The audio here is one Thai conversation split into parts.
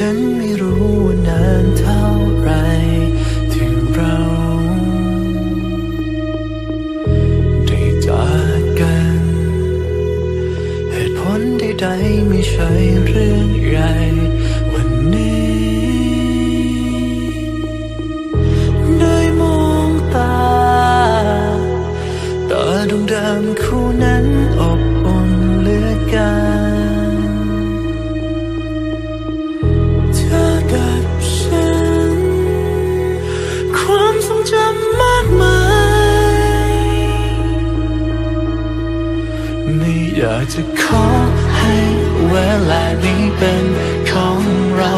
ฉันไม่รู้ว่านานเท่าไรที่เราได้จากกัน เหตุผลใดๆไม่ใช่เรื่องใหญ่ ไม่อยากจะขอให้เวลานี้เป็นของเรา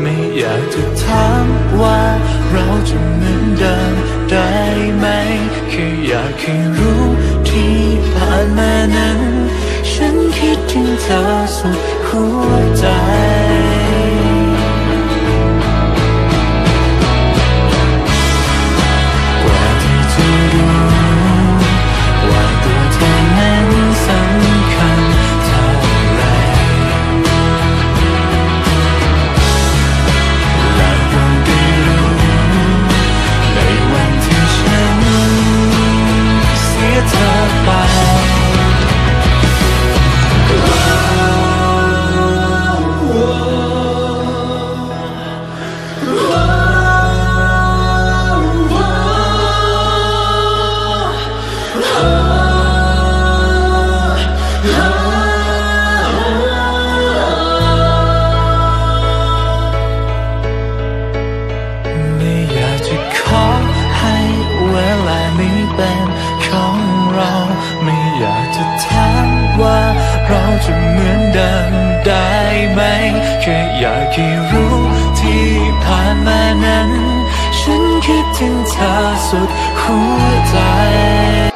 ไม่อยากจะถามว่าเราจะเหมือนเดิมได้ไหมแค่อยากให้รู้ที่ผ่านมานั้น ฉันคิดถึงเธอสุดหัวใจุดหัวใจ